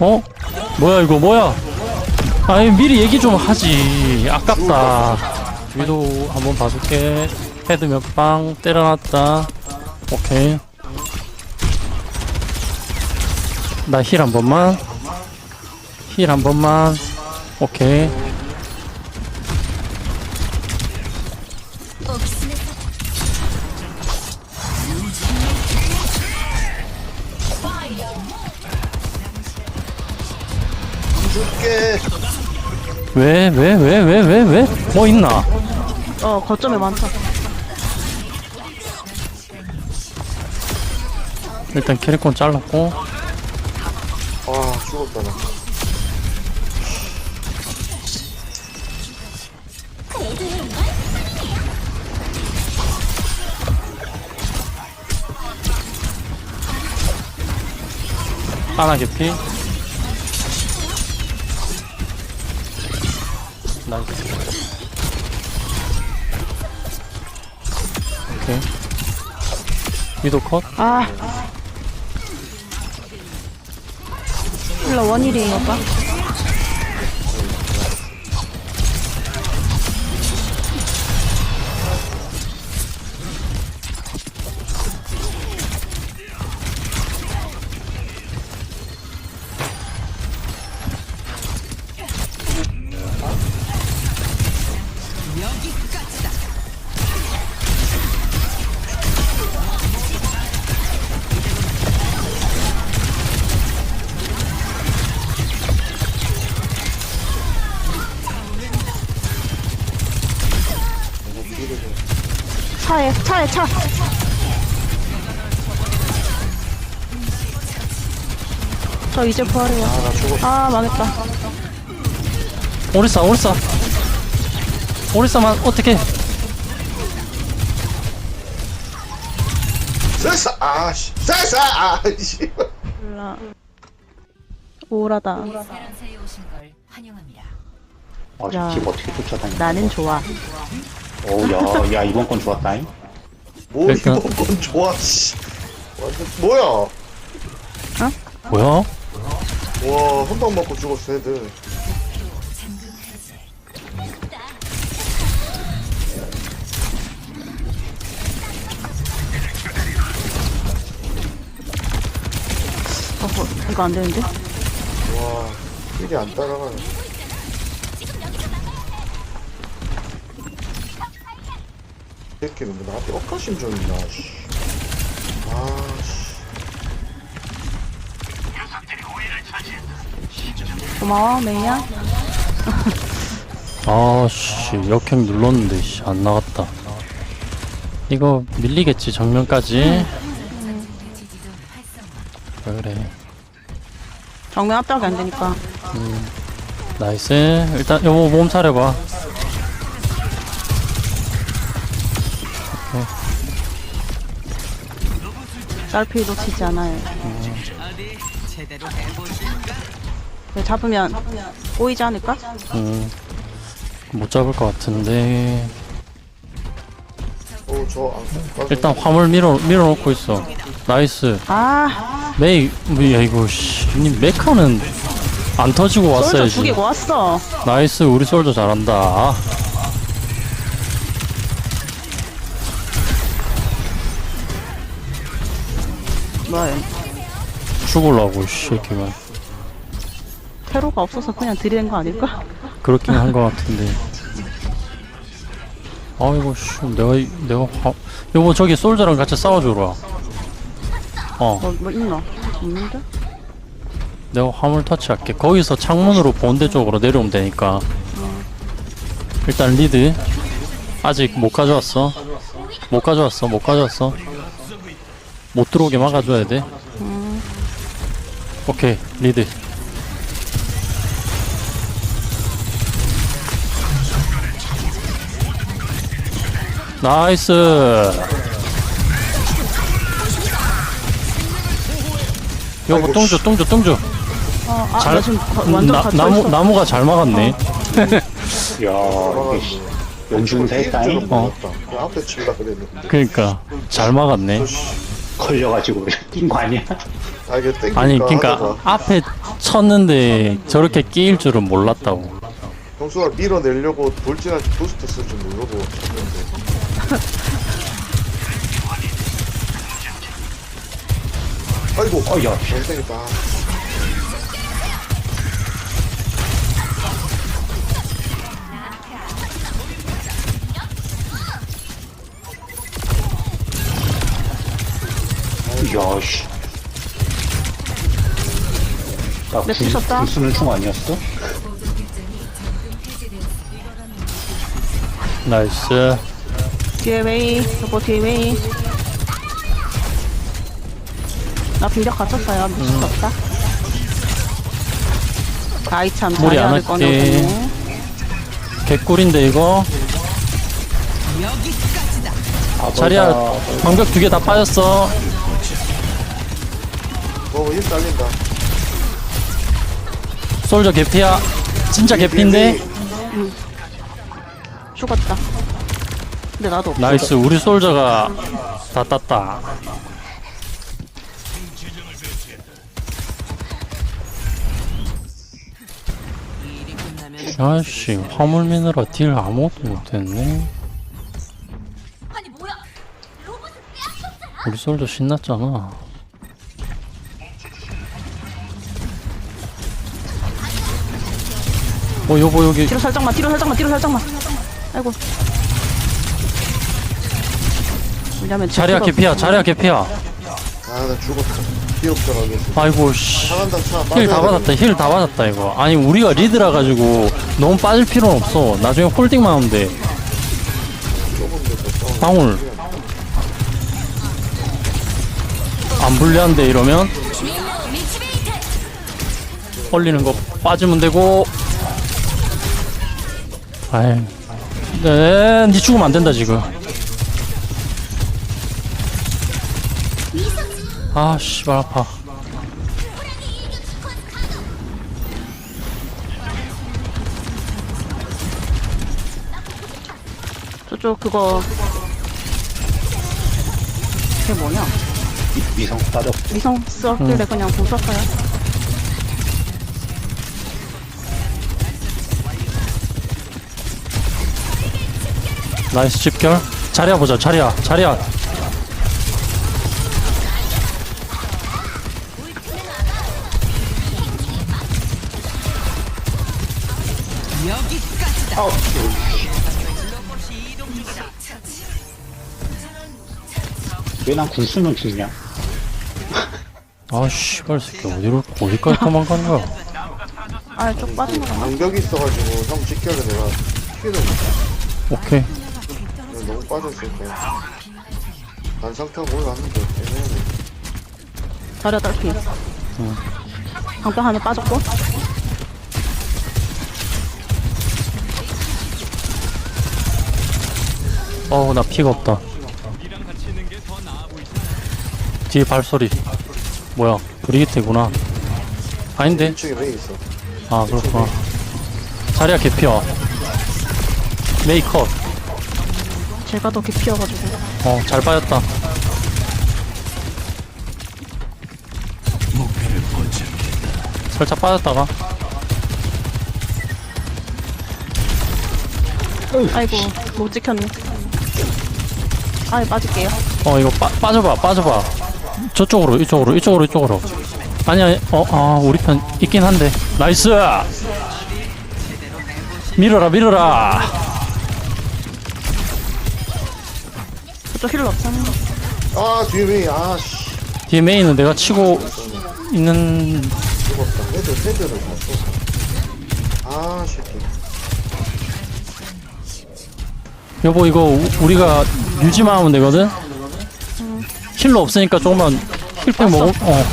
어? 뭐야 이거 뭐야? 아니 미리 얘기 좀 하지. 아깝다. 위도 한번 봐줄게. 헤드 몇 방 때려놨다. 오케이. 나 힐 한 번만. 힐 한 번만. 오케이. 줄게. 왜, 왜, 왜, 왜, 왜, 왜? 뭐 있나? 어 거점에 많다 일단 캐릭콘 잘랐고. 아, 죽었다, 나. 하나 개피. 나이스. 오케이. 위도 컷. 아 힐러 원일이에요 오빠 차에 차에 차 저 이제 부활해요 아, 나 죽었어. 아 망했다 오리사, 오리사. 오리사만 어떻게? 셀사! 아, 씨. 셀사! 아, 씨. 몰라 우울하다 세련사에 오신 걸 환영합니다. 어, 야. 집 어떻게 쫓아다니? 나는 좋아 오, 야, 야, 이번 건 좋았다잉. 뭐, 그러니까. 이번 건 좋아, 씨. 완전, 뭐야? 뭐야? 와, 한방 맞고 죽었어, 애들. 어, 이거 안 되는데? 와, 이게 안 따라가네. 새끼는 뭐 나한테 억가심 좀 있나, 씨. 아, 씨. 고마워 메이야 아씨 역행 눌렀는데 씨, 안 나갔다. 이거 밀리겠지 정면까지. 왜 그래? 정면 앞쪽이 안 되니까 나이스. 일단 여보 몸 차려봐. 짤피 놓치지 않아요 네, 잡으면 보이지 않을까? 음, 못 잡을 것 같은데. 어, 저, 안, 일단 화물 밀어 밀어놓고 있어. 나이스. 아 메이, 야 이거 씨, 니 메카는 안 터지고 솔저 왔어야지. 죽이고 왔어 나이스, 우리 솔저 잘한다. 뭘 죽을라고 씨, 새끼가. 테러가 없어서 그냥 들이댄 거 아닐까? 그렇긴 한 것 같은데. 아이고 씨, 내가 이- 내가 화, 여보 저기 솔저랑 같이 싸워주라. 어, 뭐, 뭐 있나? 없는데? 내가 화물 터치할게. 거기서 창문으로 본대 쪽으로 내려오면 되니까. 일단 리드. 아직 못 가져왔어. 못 가져왔어. 못 가져왔어. 못 들어오게 막아줘야 돼. 오케이, 리드. 나이스. 여보 똥주 똥주 똥주 어, 아, 잘- 나 지금 거- 완전 나, 갇혀 나무 있어. 나무가 잘 막았네. 야, 이게 씨, 연중세 했다잉. 어. 그 칠라 그랬는데. 그러니까 잘 막았네. 걸려가지고 낀 거 아니야? 아 이게 땡기니까. 아니 그니까 하다가. 앞에 쳤는데 저렇게 끼일 줄은 몰랐다고. 형수가 밀어내려고 돌진할 때 부스트 쓸 줄 모르고 쳤는데. 아이고 어, 야. 잘 땡겼다 야, 씨. 나 네, 부셨다. 불수는 중 아니었어? 나이스 뒤에 웨이, 여보 뒤에 웨이. 나 빈벽 갇혔어요. 미칠 수 없다. 아이 참 무리 안 자리를. 꺼내오네. 개꿀인데 이거 아, 자리야 방벽 두 개 다 빠졌어 어힘 딸린다. 솔저 개피야. 진짜 개피인데? 죽었다. 근데 나도 없어. 나이스. 우리 솔저가 다 땄다. 아씨 화물 미느라 딜 아무것도 못했네. 아니 뭐야? 로봇은 우리 솔저 신났잖아 어 여보 여기. 뒤로 살짝만, 뒤로 살짝만, 뒤로 살짝만. 아이고. 왜냐면 자리야 개피야 자리야 개피야. 아 나 죽었다. 기억자가게 아이고 씨. 상한다 차 힐다 빠져야 받았다 힐 다 받았다 이거. 아니 우리가 리드라 가지고 너무 빠질 필요는 없어. 나중에 홀딩만 하면 돼. 방울. 안 불리한데 이러면? 걸리는 거 빠지면 되고 아이 네, 니 죽으면 안 된다 지금. 아 씨발 아파. 저쪽 그거. 그게 뭐냐? 위성 빠졌 위성 썼길래 그냥 공 썼어요. 나이스 집결. 자리야 보자 자리야 자리야. 왜난 불수는 죽냐? 아 씨발 새끼 어디로 어디까지 도망가는 거야? 아, 쪽 빠진 거 같나? 방벽이 있어가지고 형 직결에 내가. 피해를 오케이. 못해 너무 빠졌으니까 반상타고 올라왔는데 애매하네 자리야 딸피. 방벽 하나 빠졌고. 어우 나 피가 없다. 뒤에 발소리. 뭐야 브리기테구나. 아닌데? 1층에 왜 있어? 아 그렇구나. 자리야 개피야. 메이컷 제가 더 깊이여가지고. 어 잘 빠졌다. 살짝 빠졌다가. 아이고, 못 지켰네. 아이, 빠질게요. 어 이거 빠, 빠져봐 빠져봐. 저쪽으로 이쪽으로 이쪽으로 이쪽으로. 아니 아니 어 아 우리 편 있긴 한데. 나이스! 밀어라 밀어라 그쪽 힐러 없잖아. 아 뒤에 왜 아씨. 뒤에 메인은 내가 치고 있는 죽었다. 헤드 헤드를 봤어 아 새끼. 여보 이거 우- 우리가 유지만 하면 되거든? 힐러 없으니까 조금만 힐팩 먹어? 어.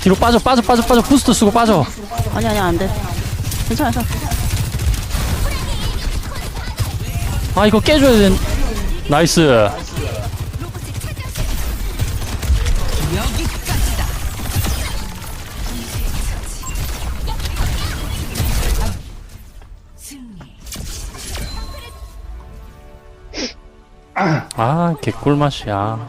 뒤로 빠져 빠져 빠져 빠져. 부스트 쓰고 빠져. 아니, 아니, 안 돼. 괜찮아, 괜찮아. 아 이거 깨줘야 돼 나이스. 아 개꿀맛이야